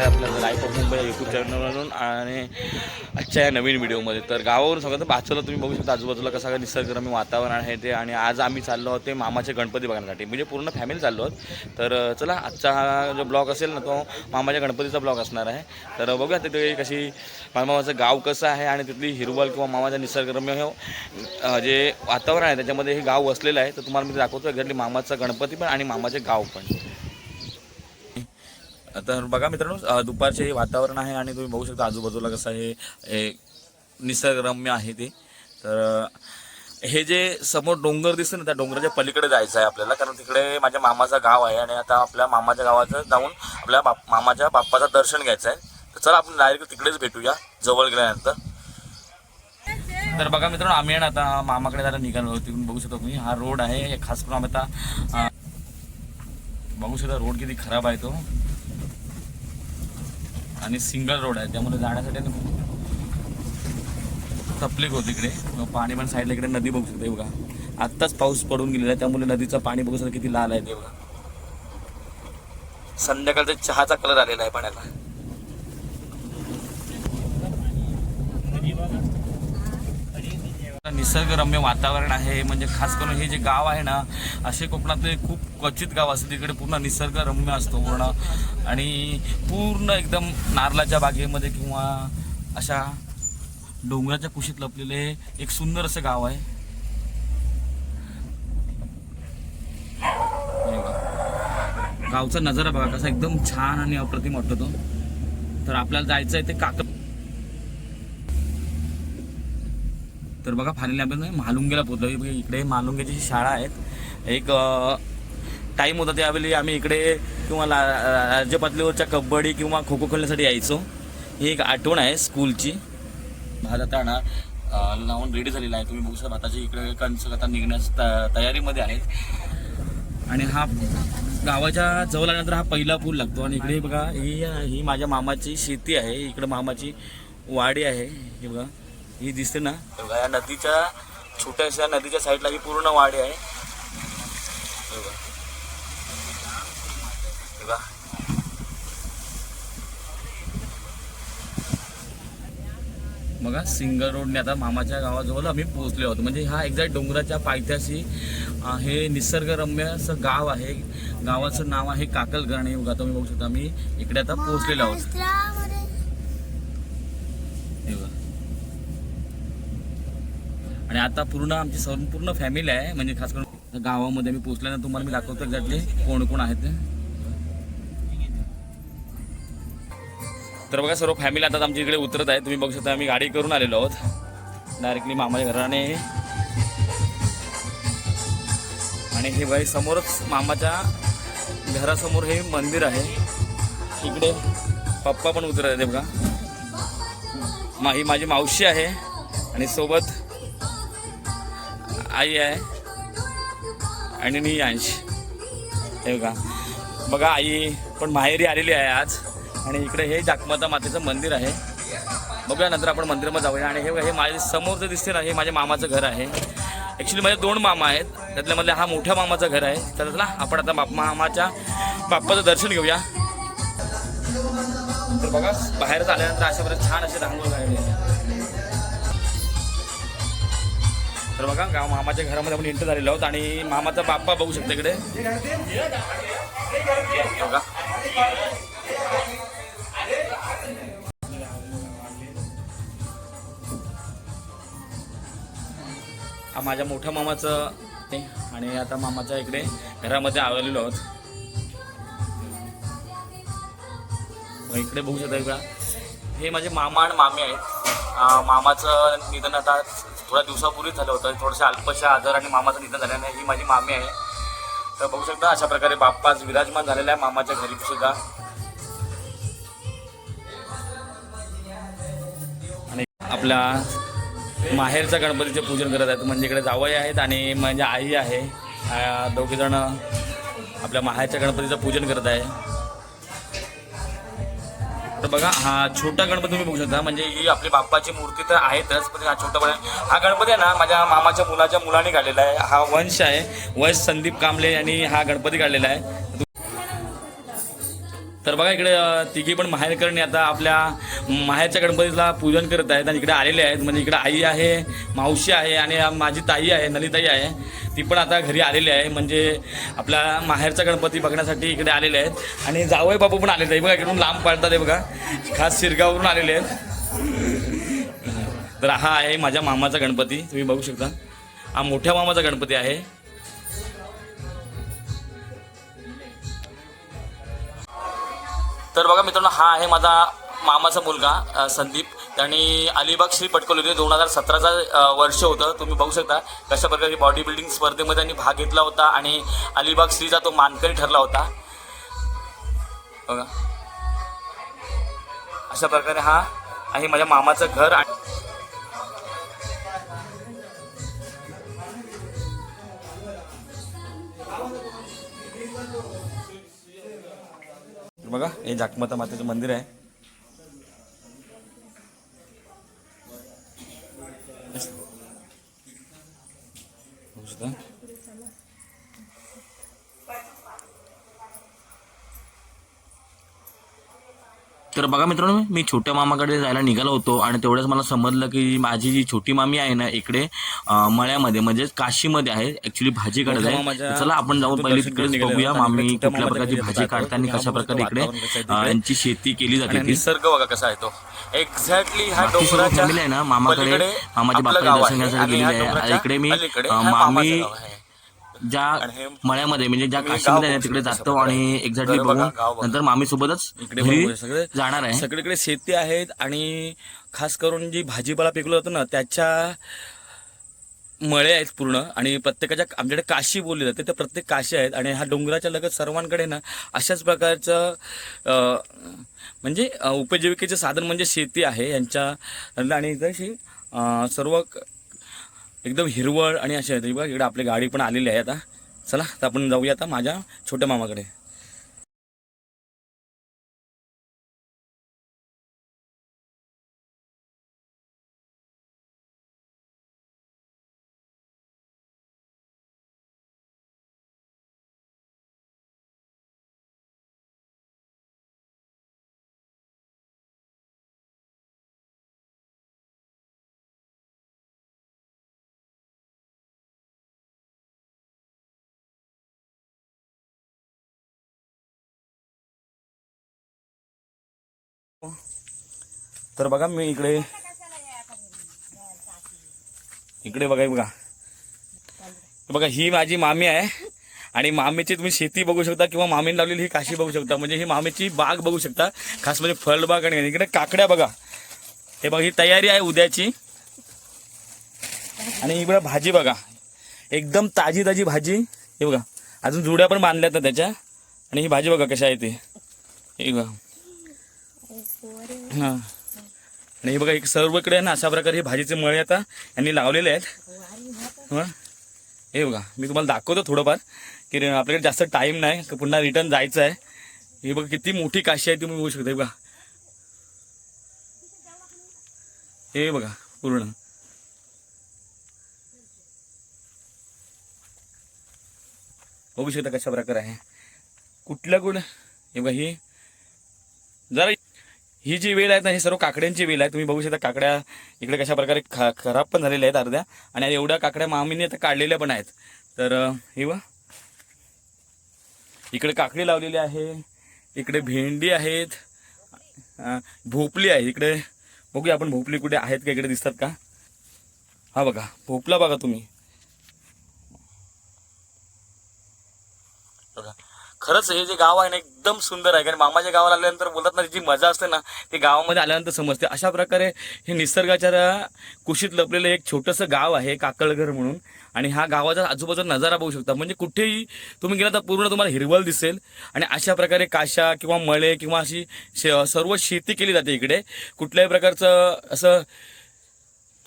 आहे आपलं life of Mumbai YouTube चॅनलवरून आणि आजच्या या नवीन व्हिडिओमध्ये तर गावावरून सगळं आहे बाजूला तुम्ही बघू शकता आजूबाजूला कसं काय निसर्गरम्य वातावरण आहे ते. आणि आज आम्ही चाललो आहोत ते मामाचे गणपती बघण्यासाठी. म्हणजे पूर्ण फॅमिली चाललो आहोत. तर चला आजचा हा जो ब्लॉग असेल ना तो मामाच्या गणपतीचा ब्लॉग असणार आहे. तर बघूया तिथे कशी मामाचं गाव कसं आहे आणि तिथली हिरवल किंवा मामाचा निसर्गरम्य हे जे वातावरण आहे त्याच्यामध्ये हे गाव वसलेलं आहे. तर तुम्हाला मी दाखवतो घरली मामाचा गणपती पण आणि मामाचे गाव पण. तर बघा मित्रांनो दुपारचे हे वातावरण आहे आणि तुम्ही बघू शकता आजूबाजूला कसं हे निसर्गरम्य आहे ते. तर हे जे समोर डोंगर दिसतं ना त्या डोंगराच्या पलीकडे जायचं आहे आपल्याला. कारण तिकडे माझ्या मामाचं गाव आहे आणि आता आपल्या मामाच्या गावाचं जाऊन आपल्या बाप मामाच्या बाप्पाचं दर्शन घ्यायचं आहे. तर चला आपण डायरेक्ट तिकडेच भेटूया जवळ गेल्यानंतर. तर बघा मित्रांनो आम्ही आहे ना आता मामाकडे जायला निघालो. तिकडून बघू शकतो तुम्ही हा रोड आहे खास करून आम्ही आता बघू शकता रोड किती खराब आहे तो. आणि सिंगल रोड आहे त्यामुळे जाण्यासाठी ना खूप तकलीफ होती इकडे. पाणी पण साईडला इकडे नदी बघू शकते बघा. आत्ताच पाऊस पडून गेलेला आहे त्यामुळे नदीचं पाणी बघू शकता किती लाल आहे ते बघा. संध्याकाळचा चहाचा कलर आलेला आहे पाण्याला. निसर्गरम्य वातावरण आहे. म्हणजे खास करून हे जे गाव आहे ना असे कोकणातले खूप क्वचित गाव असते तिकडे पूर्ण निसर्गरम्य असतो पूर्ण. आणि पूर्ण एकदम नारळाच्या बागेमध्ये किंवा अशा डोंगराच्या कुशीत लपलेले एक सुंदर असं गाव आहे. गावचा नजारा बघा कसा एकदम छान आणि अप्रतिम वाटतो तो. तर आपल्याला जायचं आहे ते काक तर बघा फायनली आपण महालुंगेला पोहोचलो. इकडे मालुंगेची जी शाळा आहेत एक टाईम होता त्यावेळी आम्ही इकडे किंवा ला राज्य पातळीवरच्या कबड्डी किंवा खो खो खेळण्यासाठी यायचो. ही एक आठवण आहे स्कूलची भात आता ना लावून रेडी झालेला आहे. तुम्ही बघू शकता भाताची इकडे कणस आता निघण्यास त- तयारीमध्ये आहेत. आणि हा गावाच्या जवळ आल्यानंतर हा पहिला पूल लागतो. आणि इकडे बघा ही ही माझ्या मामाची शेती आहे. इकडे मामाची वाडी आहे. हे बघा. ही दिसते ना. बघा या नदीच्या छोट्याशा नदीच्या साईडला ही पूर्ण वाडी आहे. बघा. बघा. सिंगल रोडने आता मामाच्या गावाजवळ आम्ही पोहोचलो आहोत. म्हणजे हा एक्झॅक्ट डोंगराच्या पायथ्याशी हे निसर्गरम्य असं गाव आहे. गावाचं नाव आहे काकलगण. बघा तुम्ही बघू शकता आम्ही इकडे आता पोहोचलेलो आहोत हे बघा. आणि आता पूर्ण आमची संपूर्ण फॅमिली आहे म्हणजे खास करून गावामध्ये मी पोहोचल्यानंतर तुम्हाला मी दाखवतो एक्झॅक्टली कोण कोण आहेत तर बघा सर्व फॅमिली आता आमच्या इकडे उतरत आहे तुम्ही बघू शकता आम्ही गाडी करून आलेलो आहोत. डायरेक्टली मामाच्या घराने. आणि हे बाई समोरच मामाच्या घरासमोर हे मंदिर आहे. इकडे पप्पा पण उतरत आहे बघा. मा ही माझी मावशी आहे. आणि सोबत आई आहे आणि मी अंश हे का बघा आई पण माहेरी आलेली आहे आज. आणि इकडे हे जाकमाता मातेचं मंदिर आहे. बघूया नंतर आपण मंदिरामध्ये जाऊया. आणि हे हे माझे समोर जे दिसते ना हे माझ्या मामाचं घर आहे. ॲक्च्युली माझे दोन मामा आहेत. त्यातल्यामधल्या हा मोठ्या मामाचं घर आहे. तर चला आपण आता बाप मामाच्या बाप्पाचं दर्शन घेऊया. तर बघा बाहेर आल्यानंतर अशा बरेच छान असे रांगोळी काढले तर बघा गाव मामाच्या घरामध्ये आपण एंटर झालेलो आहोत आणि मामाचा बाप्पा बघू शकतो इकडे. बघा. हा माझ्या मोठ्या मामाचं ते आणि आता मामाच्या इकडे घरामध्ये आलेलो आहोत. मग इकडे बघू शकता का? हे माझे मामा आणि मामी आहेत. मामाचं निधन आता थोड्या दिवसापूर्वीच झालं होतं. थोडंसं अल्पशा आजार आणि मामाचं निधन झाल्याने ही माझी मामी आहे. तर बघू शकता अशा प्रकारे बाप्पा विराजमान झालेला आहे मामाच्या घरी सुद्धा. आणि आपल्या माहेरचं गणपतीचे पूजन करत आहेत. म्हणजे इकडे जावई आहेत आणि म्हणजे आई आहे. दोघे जण आपल्या माहेरच्या गणपतीचं पूजन करत आहे. तर बघा हा छोटा गणपती तुम्ही बघू शकता. म्हणजे ही आपली बाप्पाची मूर्ती तर आहेतच पण हा छोटा गणपती हा गणपती आहे ना माझ्या मामाच्या मुलाच्या मुलाने काढलेला आहे. हा वंश आहे. वंश संदीप कांबळे यांनी हा गणपती काढलेला आहे. तर बघा इकडे तिघी पण माहेरकरणी आता आपल्या माहेरच्या गणपतीला पूजन करत आहेत आणि इकडे आलेले आहेत. म्हणजे इकडे आई आहे मावशी आहे आणि माझी ताई आहे नलिताई आहे. ती पण आता घरी आलेली आहे. म्हणजे आपल्या माहेरचा गणपती बघण्यासाठी इकडे आलेले आहेत. आणि जावई बापू पण आलेले आहे बघा इकडून लांब पाडतात आहे बघा. खास शिरगावरून आलेले आहेत. तर हा आहे माझ्या मामाचा गणपती. तुम्ही बघू शकता. हा मोठ्या मामाचा गणपती आहे. तर बघा मित्रांनो हा आहे माझा मामाचा मुलगा संदीप. त्यांनी अलिबाग श्री पटकवली दोन हजार सतराचा वर्ष होतं. तुम्ही बघू शकता कशा प्रकारे बॉडी बिल्डिंग स्पर्धेमध्ये त्यांनी भाग घेतला होता आणि अलिबाग श्रीचा तो मानकरी ठरला होता. बघा. अशा प्रकारे हा आहे माझ्या मामाचं घर आणि बघा हे जाकमाता मातेचं मंदिर आहे बघू शकता. तर बघा मित्रांनो मी छोट्या मामाकडे जायला निघालो होतो आणि तेवढंच मला समजलं की माझी जी छोटी मामी आहे ना इकडे मळ्यामध्ये म्हणजे काशीमध्ये आहे. ऍक्च्युली भाजी काढत आहे. चला आपण जाऊन पहिले तिकडेच बघूया मामी कुठल्या प्रकारची भाजी काढताना कशा प्रकारे इकडे यांची शेती केली जाते निसर्ग बघा कसा आहे तो. एक्झॅक्टली बाकी सर्व डोंगराच्या आहे ना मामाकडे मामाचे गाव दर्शन घेण्यासाठी गेलेले आहे. इकडे मी मामी. ज्या मळ्यामध्ये म्हणजे ज्या काशीमध्ये तिकडे जातो. आणि एक्झॅक्टली बघून. नंतर मामी सोबतच इकडे जाणार आहे सगळीकडे शेती आहेत आणि खास करून जी भाजीपाला पिकलं होतं ना त्याच्या मळे आहेत पूर्ण आणि प्रत्येकाच्या आमच्याकडे काशी बोलली जाते तर प्रत्येक काशी आहेत आणि हा डोंगराच्या लगत सर्वांकडे ना अशाच प्रकारचं म्हणजे उपजीविकेचं साधन म्हणजे शेती आहे यांच्या आणि अं, सर्व एकदम हिरवळ आणि असे आहेत बघा इकडे आपली गाडी पण आलेली आहे आता. चला तर आपण जाऊया आता माझ्या छोट्या मामाकडे. तर बघा मी इकडे इकडे बघा बघा. बघा ही माझी मामी आहे. आणि मामीची तुम्ही शेती बघू शकता किंवा मामीने लावलेली ही काशी बघू शकता. म्हणजे ही मामीची बाग बघू शकता. खास म्हणजे फळबाग आणि इकडे काकड्या बघा. हे बघा ही तयारी आहे उद्याची. आणि इकडे भाजी बघा. एकदम ताजी ताजी भाजी. हे बघा. अजून जुड्या पण बांधल्या त्याच्या. आणि ही भाजी बघा कशा आहे ते. हे बघा. हां. आणि हे बघा एक सर्वकडे ना अशा प्रकारे हे भाजीचे मळे आता यांनी लावलेले आहेत. हं. हे बघा मी तुम्हाला दाखवतो थोडंफार की आपल्याकडे जास्त टाईम नाही पुन्हा रिटर्न जायचं आहे. हे बघा किती मोठी काशी आहे तुम्ही बघू शकता बघा. हे बघा पूर्ण. बघू शकता कशा प्रकारे आहे. कुठल्या कुठं हे बघा ही. जरा ही जी वेल आहे ना ही सर्व काकड्यांची वेल आहे तुम्ही बघू शकता काकड्या इकडे कशा प्रकारे खराब पण झालेल्या आहेत अर्ध्या. आणि एवढ्या काकड्या मामीने आता काढलेल्या पण आहेत. तर हे व इकडे काकडी लावलेली आहे. इकडे भेंडी आहेत. भोपली आहे. इकडे बघूया आपण भोपली कुठे आहेत का इकडे दिसतात का? हा बघा. भोपला बघा तुम्ही बघा खरंच हे जे गाव आहे ना एकदम सुंदर आहे. कारण मामाच्या गावाला आल्यानंतर बोलतात ना जी मजा असते ना ती गावामध्ये आल्यानंतर समजते. अशा प्रकारे हे निसर्गाच्या कुशीत लपलेलं एक छोटंसं गाव आहे काकळघर म्हणून. आणि हा गावाचा आजूबाजूचा नजारा बघू शकता. म्हणजे कुठेही तुम्ही गेला तर पूर्ण तुम्हाला हिरवळ दिसेल. आणि अशा प्रकारे काशा किंवा मळे किंवा अशी शे- सर्व शेती केली जाते इकडे. कुठल्याही प्रकारचं असं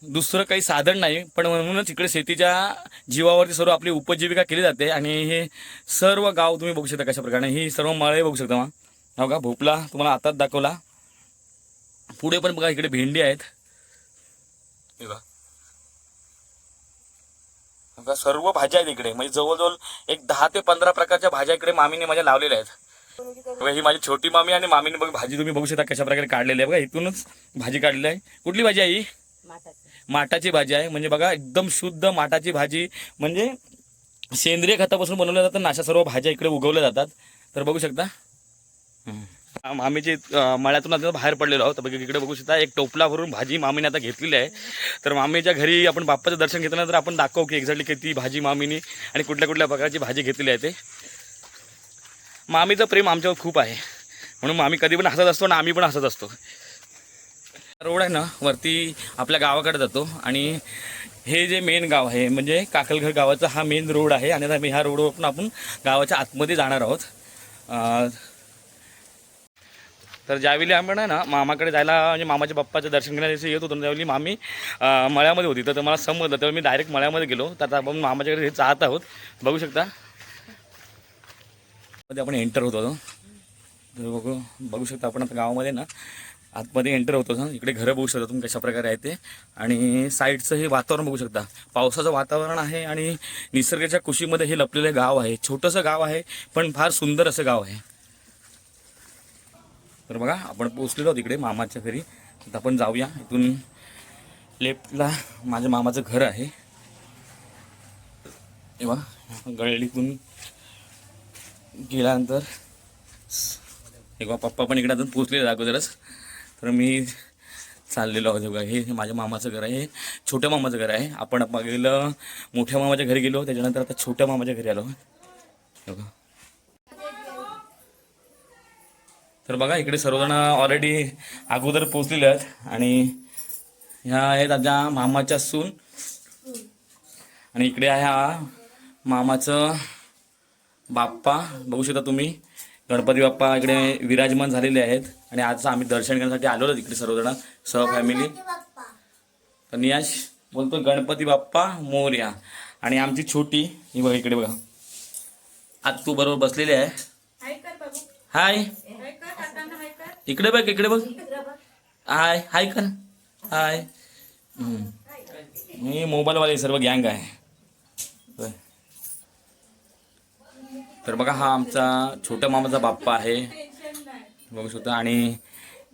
दुसरं काही साधन नाही पण म्हणूनच इकडे शेतीच्या जीवावरती सर्व आपली उपजीविका केली जाते आणि हे सर्व गाव तुम्ही बघू शकता कशाप्रकारे. ही सर्व मळे बघू शकता मग. हो का? भोपला तुम्हाला आताच दाखवला. पुढे पण बघा इकडे भेंडी आहेत. हो का, सर्व भाज्या आहेत इकडे. म्हणजे जवळजवळ एक दहा ते पंधरा प्रकारच्या भाज्या इकडे मामीने माझ्या लावलेल्या आहेत. ही माझी छोटी मामी आणि मामीने बघ भाजी तुम्ही बघू शकता कशा प्रकारे काढलेली आहे. बघा इथूनच भाजी काढलेली आहे. कुठली भाजी आहे ही? माठाची भाजी आहे. म्हणजे बघा एकदम शुद्ध माठाची भाजी. म्हणजे सेंद्रिय खतापासून बनवल्या जातात अशा सर्व भाज्या इकडे उगवल्या जातात. तर बघू शकता. आम्ही मामीची मळ्यातून आता बाहेर पडलेलो आहोत. बघा इकडे बघू शकता एक टोपला भरून भाजी मामीने आता घेतलेली आहे. तर मामीच्या घरी आपण बाप्पाचं दर्शन घेतल्यानंतर आपण दाखवू की एक्झॅक्टली किती भाजी मामीनी आणि कुठल्या कुठल्या प्रकारची भाजी घेतलेली आहे ते. मामीचं प्रेम आमच्यावर खूप आहे. म्हणून मामी कधी पण हसत असतो आणि आम्ही पण हसत असतो. रोड आहे ना वरती आपल्या गावाकडे जातो. आणि हे जे मेन गाव आहे म्हणजे काकलघर गावाचा हा मेन रोड आहे. आणि आता मी ह्या रोडवर पण आपण गावाच्या आतमध्ये जाणार आहोत. तर ज्यावेळी आपण आहे ना मामाकडे जायला म्हणजे मामाच्या बाप्पाचं दर्शन घेण्यासाठी येत होतो त्यावेळी मामी मळ्यामध्ये होती. तर मला समजलं त्यावेळी मी डायरेक्ट मळ्यामध्ये गेलो. तर आता आपण मामाच्याकडे जात आहोत. बघू शकता. मध्ये आपण एंटर होतो. तर बघू बघू शकता आपण आता गावामध्ये ना आतमध्ये एंटर होतो ना इकडे घरं बघू शकता तुम्ही कशा प्रकारे आहे ते. आणि साईडचं हे वातावरण बघू शकता. पावसाचं वातावरण आहे आणि निसर्गाच्या कुशीमध्ये हे लपलेलं गाव आहे. छोटंसं गाव आहे पण फार सुंदर असं गाव आहे. तर बघा आपण पोचलेलो आहोत इकडे मामाच्या घरी. तर आपण जाऊया. इथून लेफ्टला माझ्या मामाचं घर आहे. तेव्हा गळलीतून गेल्यानंतर एक पप्पा पण इकडे अजून पोचलेले अगोदरच. तर मी चाललेलो आहोत बघा हे माझ्या मामाचं घर आहे. हे छोट्या मामाचं घर आहे. आपण गेलं मोठ्या मामाच्या घरी गेलो त्याच्यानंतर आता छोट्या मामाच्या घरी आलो. बघा. तर बघा इकडे सर्वजण ऑलरेडी अगोदर पोचलेले आहेत. आणि ह्या आहेत माझ्या मामाच्या सून. आणि इकडे आहे हा मामाचं बाप्पा. बघू शकता तुम्ही. गणपती बाप्पा इकडे विराजमान झालेले आहेत. आणि आज आम्ही दर्शन घेण्यासाठी आलो आहोत इकडे सर्वजण सह फॅमिली तर नियाश बोलतो गणपती बाप्पा मोर्या. आणि आमची छोटी ही बघा इकडे बघा. आज तू बरोबर बसलेली आहे. हाय कर बाबू. हाय. हाय कर काकांना हाय कर. इकडे बघ इकडे बघ. हाय हाय कर. हाय. मी मोबाईलवाले सर्व गँग आहे. तर बघा हा आमचा छोट्या मामाचा बाप्पा आहे. बघू शकता. आणि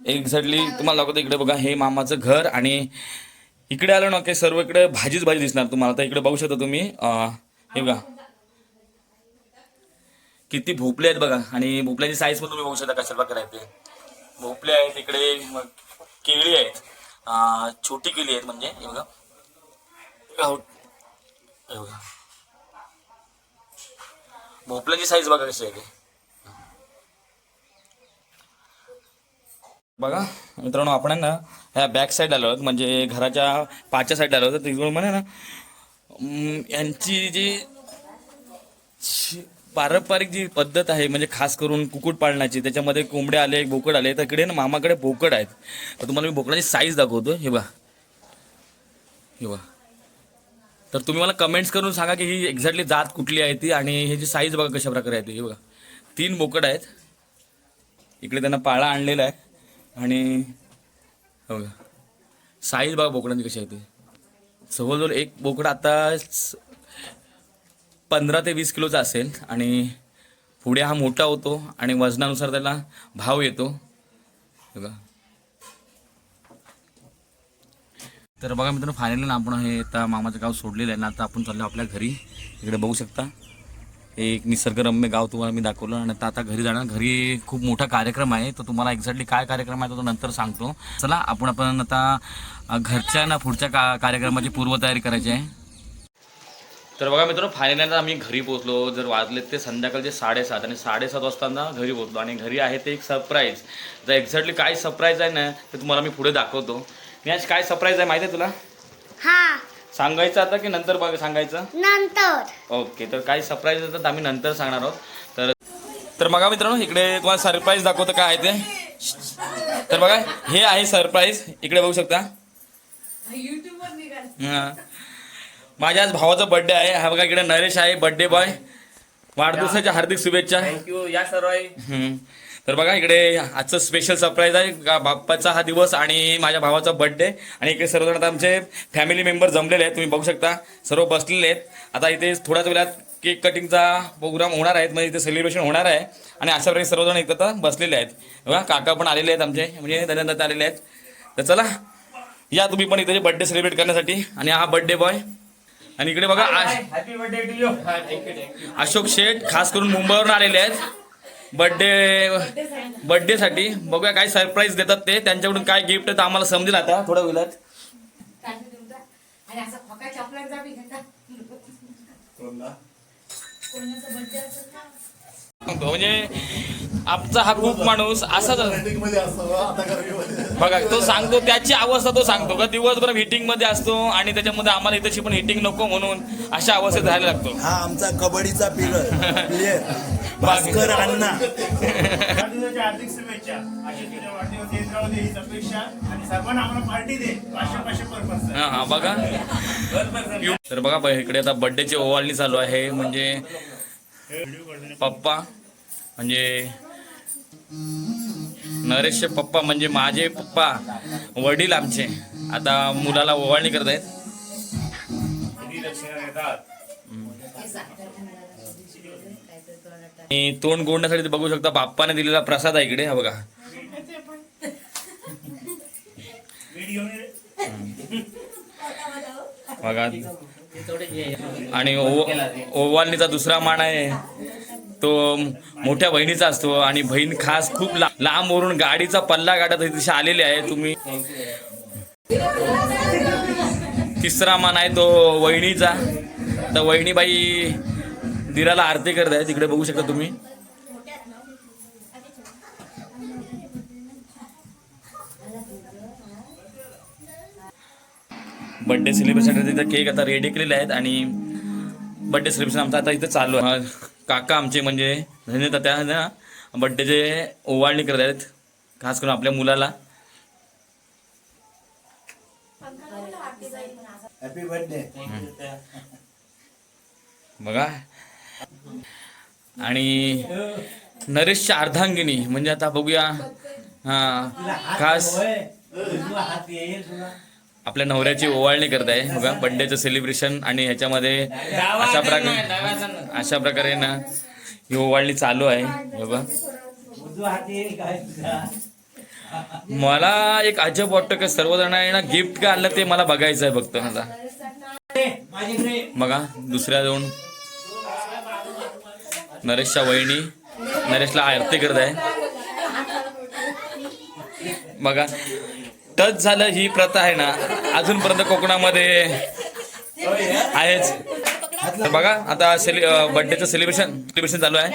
एक्झॅक्टली तुम्हाला दाखवतो इकडे बघा हे मामाचं घर आणि इकडे आलं ना की सर्व इकडे भाजीच भाजी दिसणार तुम्हाला. तर इकडे बघू शकता तुम्ही हे बघा. किती भोपले आहेत बघा. आणि भोपल्याची साईज पण तुम्ही बघू शकता कशा प्रकारे ते. भोपले आहेत इकडे मग केळी आहेत. छोटी केळी आहेत म्हणजे हे बघा. हे बघा. भोपळ्याची साईज बघा कशी आहे ते. बघा मित्रांनो आपण आहे ना ह्या बॅक साईड आलो आहोत म्हणजे घराच्या पाचच्या साईड आलो होतो तिकडून म्हणे ना यांची जी शी- पारंपरिक जी पद्धत आहे म्हणजे खास करून कुकुट पाळण्याची त्याच्यामध्ये कोंबडे आले बोकड आले तर इकडे ना मामाकडे बोकड आहेत. तर तुम्हाला मी बोकडाची साईज दाखवतो हे बा हे बा तर तुम्ही मला कमेंट्स करून सांगा की ही एक्झॅक्टली जात कुठली आहे ती आणि ह्याची साईज बघा कशा प्रकारे आहे ती हे बघा. तीन बोकड आहेत. इकडे त्यांना पाळा आणलेला आहे. आणि बघा. साईज बघा बोकडांची कशी आहे ती. जवळजवळ एक बोकड आता पंधरा ते वीस किलोचा असेल आणि पुढे हा मोठा होतो आणि वजनानुसार त्याला भाव येतो. बघा. तर बघा मित्रांनो फायनली ना आपण हे आता मामाचं गाव सोडलेलं आहे ना आता आपण चाललो आपल्या घरी. इकडे बघू शकता. हे एक निसर्गरम्य गाव तुम्हाला मी दाखवलं आणि आता आता घरी जाणार. घरी खूप मोठा कार्यक्रम आहे. तर तुम्हाला एक्झॅक्टली काय कार्यक्रम आहे तो नंतर सांगतो. चला आपण आपण आता घरच्या ना पुढच्या का कार्यक्रमाची पूर्वतयारी करायची आहे. तर बघा मित्रांनो फायनली आता आम्ही घरी पोहोचलो. जर वाजले ते संध्याकाळचे साडेसात आणि साडेसात वाजताना घरी पोहोचलो. आणि घरी आहे ते एक सरप्राईज तर एक्झॅक्टली काय सरप्राईज आहे ना ते तुम्हाला मी पुढे दाखवतो. मी आज काय सरप्राईज आहे माहिती आहे तुला? हा. सांगायचं आता की नंतर बघ सांगायचं? नंतर. ओके तर काही सरप्राईज येतात आम्ही नंतर सांगणार आहोत. तर तर बघा मित्रांनो इकडे तुम्हाला सरप्राईज दाखवतं काय आहे ते. तर बघा हे आहे सरप्राईज इकडे बघू शकता. हा. माझ्या आज भावाचा बर्थडे आहे. हा बघा इकडे नरेश आहे बर्थडे बॉय वाढदिवसाच्या हार्दिक शुभेच्छा. थँक्यू या सर्व. तर बघा इकडे आजचं स्पेशल सरप्राईज आहे. का बाप्पाचा हा दिवस आणि माझ्या भावाचा बर्थडे आणि इकडे सर्वजण आता आमचे फॅमिली मेंबर जमलेले आहेत. तुम्ही बघू शकता सर्व बसलेले आहेत. आता इथे थोड्याच वेळात केक कटिंगचा प्रोग्राम होणार आहे. म्हणजे इथे सेलिब्रेशन होणार आहे. आणि अशा प्रकारे सर्वजण इथं आता बसलेले आहेत. बघा काका पण आलेले आहेत आमचे. म्हणजे धन्यवाद आलेले आहेत. तर चला या तुम्ही पण इथे बर्थडे सेलिब्रेट करण्यासाठी. आणि हा बर्थडे बॉय आणि इकडे बघा अशोक शेठ खास करून मुंबईवरून आलेले आहेत. बर्थडे बर्थडेसाठी बघूया काय सरप्राईज देतात ते. त्यांच्याकडून काय गिफ्ट तर आम्हाला समजेल आता थोड्या वेळात कोणाचा बर्थडे असेल ना? म्हणजे आमचा हा खूप माणूस असाच मध्ये असतो आता गर्मीमध्ये बघा तो सांगतो त्याची अवस्था तो सांगतो. का दिवसभर हिटिंगमध्ये असतो आणि त्याच्यामध्ये आम्हाला इथेची पण हिटिंग नको म्हणून अशा अवस्थेत राहायला लागतो. हा आमचा कबड्डीचा भास्कर अण्णा. हार्दिक शुभेच्छा. हा हा बघा. तर बघा इकडे आता बर्थडेची ओवाळणी चालू आहे. म्हणजे पप्पा म्हणजे नरेशचे पप्पा म्हणजे माझे पप्पा वडील आमचे. आता मुलाला ओवाळणी करत आहेत. तोंड गोडण्यासाठी बघू शकता बाप्पाने दिलेला प्रसाद आहे इकडे हा बघा. बघा. आणि ओ- ओवालनीचा दुसरा मान आहे. तो मोठ्या बहिणीचा असतो आणि बहीण खास खूप ला- लांब वरून गाडीचा पल्ला गाडत तिथे आलेले आहे. तुम्ही तिसरा मान आहे तो वहिनीचा तर वहिनीबाई दिराला आरती करत आहे. तिकडे बघू शकता तुम्ही. बर्थडे सेलिब्रेशन तिथं केक आता रेडी केलेले आहेत आणि बर्थडे सेलिब्रेशन आमचं आता इथं चालू आहे. काका आमचे म्हणजे धन्यता त्या ना बर्थडेचे ओवाळणी करत आहेत खास करून आपल्या मुलाला. हॅपी बर्थडे बघा. आणि नरेशच्या अर्धांगिनी म्हणजे आता बघूया. हा खास आपल्या नवऱ्याची ओवाळणी करत आहे बघा बर्थडेचं सेलिब्रेशन आणि ह्याच्यामध्ये अशा प्रकारे अशा प्रकारे ना ही ओवाळणी चालू आहे बघा. मला एक अजब वाटतं की सर्वजण आहे ना गिफ्ट काय आणलं ते मला बघायचं आहे फक्त आता. बघा दुसऱ्या दोन. नरेशच्या वहिनी. नरेशला आरती करत आहे बघा. टच झालं ही प्रथा आहे ना अजूनपर्यंत कोकणामध्ये आहेच. तर बघा आता सेलि बर्थडेचं सेलिब्रेशन सेलिब्रेशन चालू आहे.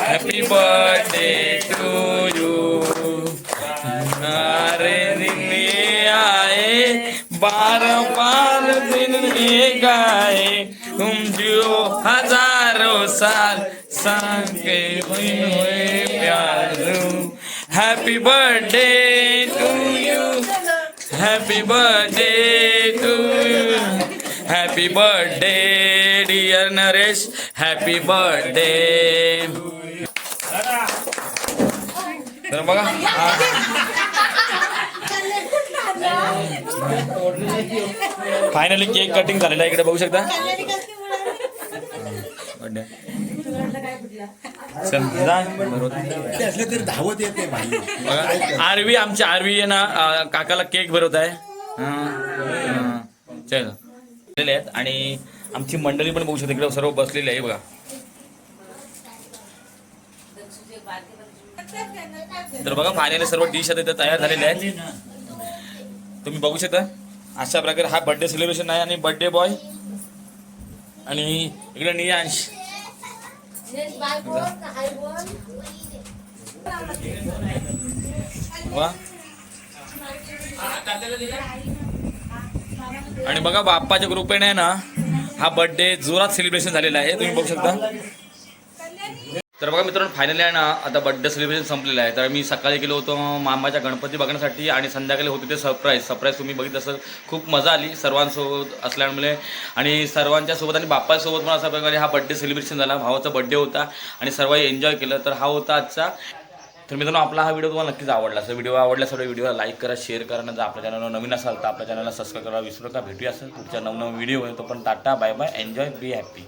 हॅपी बर्थडे टू यू अरे दिन ये आए बार बार दिन गाय. साल संगे हुए प्यार। Happy birthday to you happy birthday to you happy birthday dear Naresh happy birthday तर बघा फायनली केक कटिंग झालेला आहे इकडे बघू शकता Birthday. चल, जा. ते असले तरी धावत येते आरवी आमची आरवी आहे ना काकाला केक भरवत आहे. चल. आहेत आणि आमची मंडळी पण बघू शकता इकडे सर्व बसलेली आहे बघा. तर बघा फायनली सर्व डिश आता तयार झालेले आहेत. तुम्ही बघू शकता अशा प्रकारे हा बर्थडे सेलिब्रेशन आहे आणि बर्थडे बॉय आणि इकडे नियांश हेच बाय बोल का हाय बोल वा. आणि बघा बाप्पाच्या ग्रुपेने ना हा बर्थडे जोरात सेलिब्रेशन झालेला आहे. तुम्ही बघू शकता. तर बघा मित्रांनो फायनली आहे ना आता बड्डे सेलिब्रेशन संपलेलं आहे. तर मी सकाळी गेलो होतो मामाच्या गणपती बघण्यासाठी आणि संध्याकाळी होते ते सरप्राईज सरप्राईज तुम्ही बघित असाल खूप मजा आली सर्वांसोबत असल्यामुळे. आणि सर्वांच्या सोबत आणि बाप्पासोबत पण असा प्रकारे हा बड्डे सेलिब्रेशन झाला. भावाचा बर्थडे होता आणि सर्वांनी एन्जॉय केलं. तर हा होता आजचा. तर मित्रांनो आपला हा व्हिडिओ तुम्हाला नक्कीच आवडला असं व्हिडिओ आवडला सर्व व्हिडिओला लाईक करा शेअर करा. नंतर जर आपल्या चॅनलवर नवीन असाल तर आपल्या चॅनलला सबस्क्राईब करा. विसरू नका भेटूया असेल पुढच्या नवनवीन व्हिडिओ तो पण tata bye bye enjoy be happy